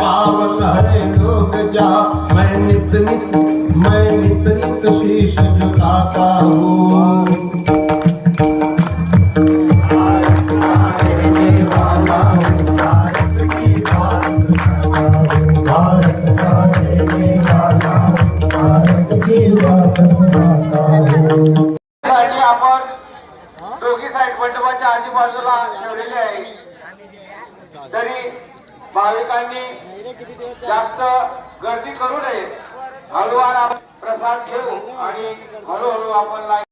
पावन है लोग जा मैं नित नित मैं नित नित शीश झुकाता हूँ। आपण दोघी साईड मंडपाच्या आजूबाजूला ठेवलेली आहे. तरी भाविकांनी जास्त गर्दी करू नये. हळूवार आपण प्रसाद घेऊ आणि हळूहळू आपण